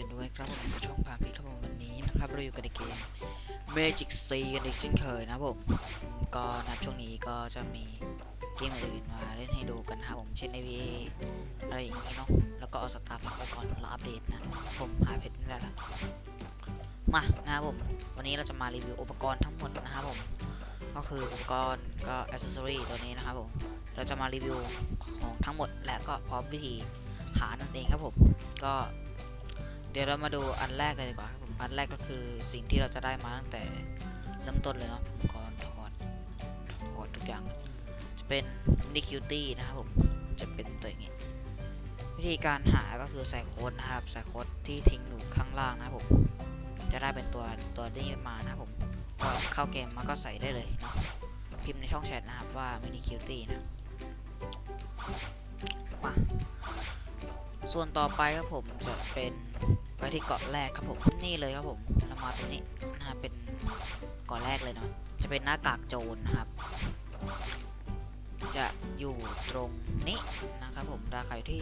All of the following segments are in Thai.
กันด้วยครับผมกับช่องพาพี่ครับผมวันนี้นะครับเราอยู่กันในเกม Magic C กันอีกเช่นเคยนะผมก็นับช่วงนี้ก็จะมีเกมอื่นมาเล่นให้ดูกันนะครับผมเช่น AVA อะไรอย่างนี้เนาะแล้วก็เอาสตาร์พักไปก่อนรออัปเดตนะผมหาเพชรนี่แหละมานะครับผมวันนี้เราจะมารีวิวอุปกรณ์ทั้งหมดนะครับผมก็คืออุปกรณ์ก็อ c เซ s ซอรีตัวนี้นะครับผมเราจะมารีวิวของทั้งหมดและก็พร้อมวิธีหานั่นเองครับผมก็ เดี๋ยวเรามาดูอันแรกเลยดีกว่าครับผมอันแรกก็คือสิ่งที่เราจะได้มาตั้งแต่เริ่มต้นเลยเนาะก่อนถอดถอดทุกอย่าง จะเป็น n i c u t y นะครับผมจะเป็นตัวอย่างงี้วิธีการหาก็คือใส่โค้ดนะครับใส่โค้ดที่ทิ้งอยู่ข้างล่างนะครับผมจะได้เป็นตัวตัวนี้มานะครับผมก็เข้าเกมมันก็ใส่ได้เลยเนาะพิมพ์ในช่องแชทนะครับว่า mini cutie นะมาส่วนต่อไปครับผมจะเป็น ไปที่เกาะแรกครับผมนี่เลยครับผมเรามาตรงนี้นะครับเป็นเกาะแรกเลยเนาะจะเป็นหน้ากากโจรนะครับ จะอยู่ตรงนี้นะครับผมราคาอยู่ที่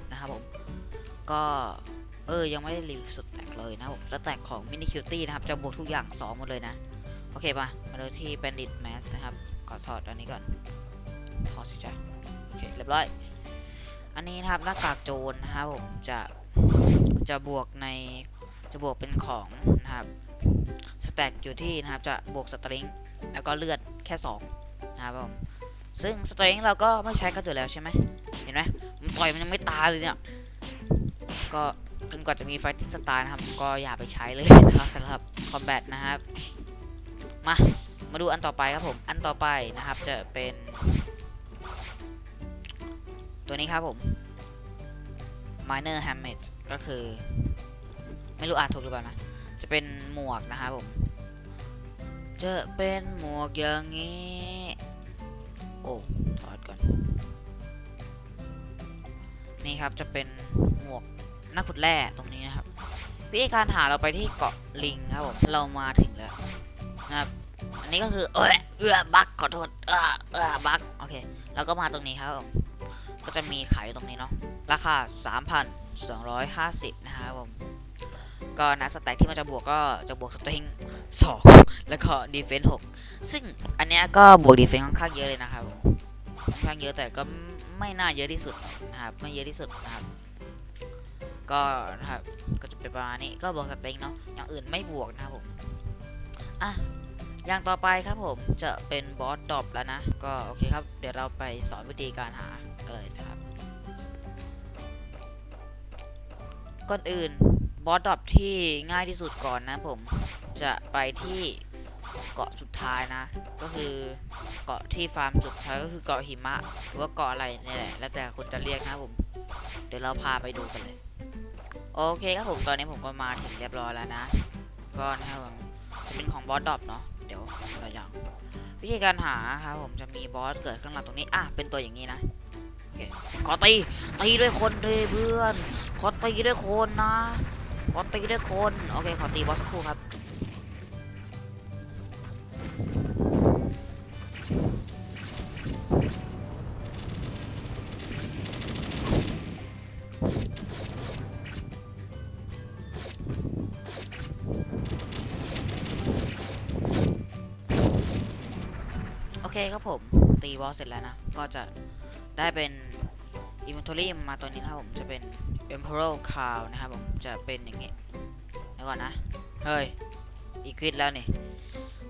1,250 นะครับผมก็เออ ยังไม่ได้รีวิวสแต็กเลยนะผมสแต็กของ Mini Cutie นะครับ จะบวกทุกอย่าง 2 หมดเลยนะ โอเคปะมาดูที่ Bandit Mask นะครับก็ถอดอันนี้ก่อน ถอดสิจ้ะโอเค เรียบร้อย อันนี้นะครับ หน้ากากโจรนะครับผมจะ จะบวกในจะบวกเป็นของนะครับสแต็กอยู่ที่นะครับจะบวกสตริงแล้วก็เลือดแค่2นะครับผมซึ่งสตรนเราก็ไม่ใช้กันอยู่แล้วใช่ไหมเห็นไหมมันต่อยมันยังไม่ตายเลยเนี่ยก็จนกว่าจะมีไฟติ้งสไตล์นะครับ ก็อย่าไปใช้เลยนะครับสำหรับคอมแบทนะครับมามาดูอันต่อไปครับผม อันต่อไปนะครับจะเป็น ตัวนี้ครับผม minor helmet ก็คือ ไม่รู้อ่านถูกหรือเปล่านะ จะเป็นหมวกนะครับผม จะเป็นหมวกอย่างนี้ โอ้ถอดก่อน นี่ครับจะเป็นหมวกนักขุดแร่ตรงนี้นะครับวิธีการหาเราไปที่เกาะลิงครับผมเรามาถึงแล้วนะครับอันนี้ก็คือเออเออบักขอโทษเออเออบักโอเคแล้วก็มาตรงนี้ครับผม ก็จะมีขายอยู่ตรงนี้เนาะ ราคา 3,250 นะครับผม ก็นะสแต็กที่มันจะบวกก็จะบวกสตริง2 แล้วก็ดีเฟนส์6ซึ่งอันเนี้ยก็บวกดีเฟนส์ค่อนข้างเยอะเลยนะครับค่อนข้างเยอะแต่ก็ไม่น่าเยอะที่สุดนะครับ ไม่เยอะที่สุดนะครับ ก็นะครับ ก็จะเป็นประมาณนี้ ก็บวกสตริงเนาะ อย่างอื่นไม่บวกนะครับผม อะ อย่างต่อไปครับผมจะเป็นบอสดรอปแล้วนะ ก็โอเคครับ เดี๋ยวเราไปสอนวิธีการหากันเลยนะครับ ก่อนอื่นบอสดรอปที่ง่ายที่สุดก่อนนะผมจะไปที่เกาะสุดท้ายนะ ก็คือเกาะที่ฟาร์มสุดท้ายก็คือเกาะหิมะหรือว่าเกาะอะไรเนี่ยแหละแล้วแต่คนจะเรียกนะผม เดี๋ยวเราพาไปดูกันเลยโอเคครับผมตอนนี้ผมก็มาถึงเรียบร้อยแล้วนะ ก็นะครับผมจะเป็นของบอสดรอปเนาะ เดี๋ยวเราอย่าง วิธีการหาครับผมจะมีบอสเกิดข้างหลังตรงนี้ อะ เป็นตัวอย่างนี้นะโอเคขอตี ตีด้วยคนเลยเพื่อน ขอตีด้วยคนนะ ขอตีด้วยคน โอเค ขอตีบอสสักครู่ครับ เคครับผม ตีบอสเสร็จแล้วนะ ก็จะได้เป็น inventory มาตัวนี้นะครับผม จะเป็น Emperor Crown นะครับผม จะเป็นอย่างงี้เดี๋ยวก่อนนะ เฮ้ย อีควิดแล้วนี่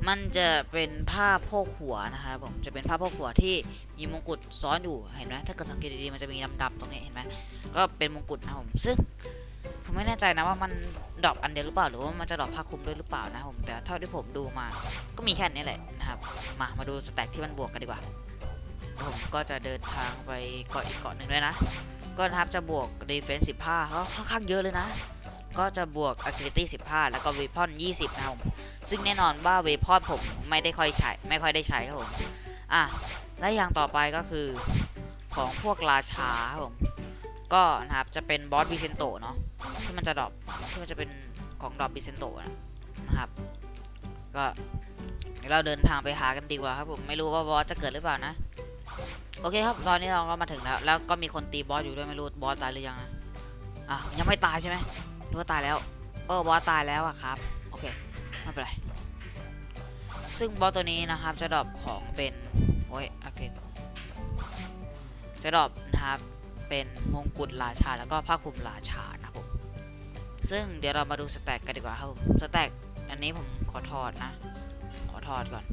มันจะเป็นผ้าโพกหัวนะครับผม จะเป็นผ้าโพกหัวที่มีมงกุฎซ้อนอยู่ เห็นไหมถ้าเกิดสังเกตดีๆ มันจะมีดำๆตรงนี้เห็นไหมก็เป็นมงกุฎนะครับผม ซึ่ง ผมไม่แน่ใจนะว่ามันดรอปอันเดียวหรือเปล่าหรือว่ามันจะดรอปผ้าคลุมด้วยหรือเปล่านะผมแต่เท่าที่ผมดูมา ก็มีแค่นี้แหละนะครับมามาดูสแต็กที่มันบวกกันดีกว่า ผมก็จะเดินทางไปเกาะอีกเกาะหนึ่งเลยนะ ก็นะครับจะบวก defense 15ก็ค่อนข้างเยอะเลยนะ ก็จะบวก agility 15 แล้วก็ weapon 20 นะครับผมซึ่งแน่นอนว่า weapon ผมไม่ได้ค่อยใช้ไม่ค่อยได้ใช้ครับผมอะและอย่างต่อไปก็คือของพวกราชาครับผม ก็นะครับจะเป็นบอสบิเซนโตเนาะที่มันจะดรอปที่มันจะเป็นของดรอปบิเซนโตนะครับ ก็เดี๋ยวเราเดินทางไปหากันดีกว่าครับผมไม่รู้ว่าบอสจะเกิดหรือเปล่านะ โอเคครับตอนนี้เราก็มาถึงแล้ว แล้วก็มีคนตีบอสอยู่ด้วยไม่รู้บอสตายหรือยังนะอะยังไม่ตายใช่ไหมนึกว่าตายแล้วเออบอสตายแล้วอะครับโอเคไม่เป็นไรซึ่งบอสตัวนี้นะครับจะดรอปของเป็นโอ้ยอักเสบจะดรอปนะครับ เป็นมงกุฎราชาแล้วก็ผ้าคลุมราชานะผมซึ่งเดี๋ยวเรามาดูสแต็กกันดีกว่าครับผมสแต็กอันนี้ผมขอถอดนะ ขอถอดก่อน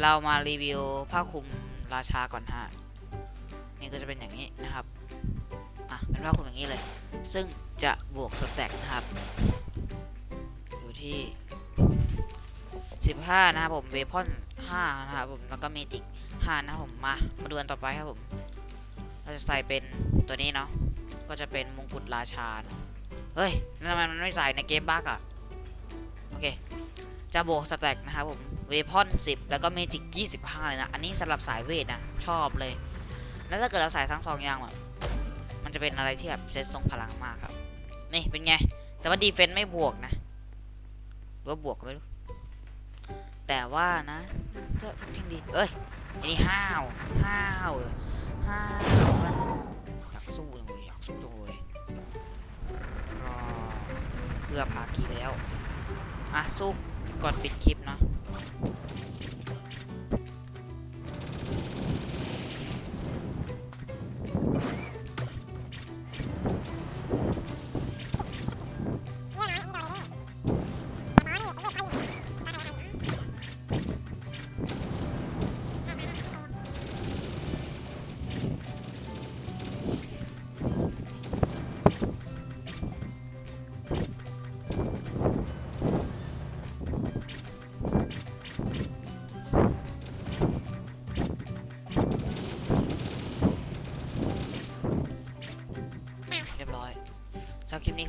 เรามารีวิวผ้าคลุมราชาก่อนฮะนี่ก็จะเป็นอย่างนี้นะครับอะเป็นผ้าคลุมอย่างนี้เลย ซึ่งจะบวกสแต็กนะครับ อยู่ที่ 15 นะครับผมเวพอน5นะครับผมแล้วก็เมจิก5นะผมมามาดูกันต่อไปครับผม เราจะใส่เป็น ตัวนี้เนาะก็จะเป็นมงกุฎราชาเฮ้ยทำไมมันไม่ใส่ในเกมบั๊กอะโอเค จะบวกสแต็กนะครับผม เวพอน 10 แล้วก็เมจิก 25 เลยนะ อันนี้สำหรับสายเวทนะ ชอบเลย แล้วถ้าเกิดเราใส่ทั้งสองอย่างแบบมันจะเป็นอะไรที่แบบเซตทรงพลังมากครับ นี่เป็นไง แต่ว่าดีเฟนต์ไม่บวกนะหรือว่าบวกก็ไม่รู้ แต่ว่านะก็ทิ้งดี เอ้ยอันนี้ห้าว ห้าวห้าว เพื่อพากีแล้ว อะสู้ก่อนปิดคลิปเนาะ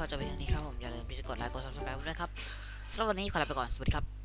สำหรับคลิปเขาจะเป็นอย่างนี้ครับผมอย่าลืมที่จะกดไลค์กด subscribe ด้วยครับสำหรับวันนี้ขอลาไปก่อนสวัสดีครับ